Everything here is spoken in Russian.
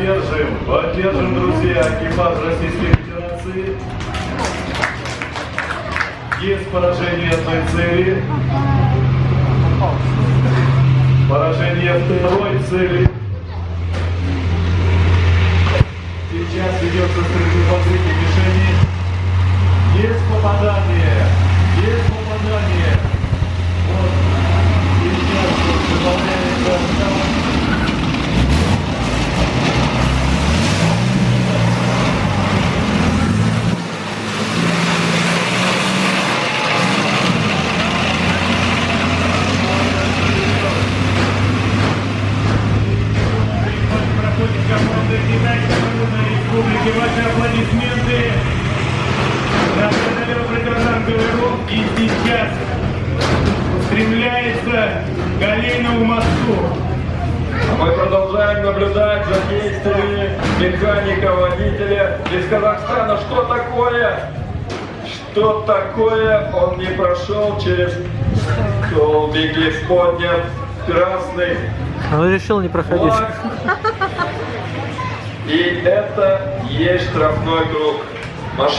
Поддержим, поддержим, друзья, экипаж Российской Федерации. Есть поражение одной цели. Поражение второй цели. Сейчас ведется стрельба по третьей мишени. Есть попадание. Есть попадание. Вот. Сейчас выполняется проходит команда Китайской Народной Республики. Ваши аплодисменты за преодолел противотанковый ров и сейчас устремляется к Олейному мосту. Мы продолжаем наблюдать за действиями механика, водителя из Казахстана. Что такое? Что такое? Он не прошел через столбик лишь поднят красный Он решил не проходить. флаг. И это есть штрафной круг. Машина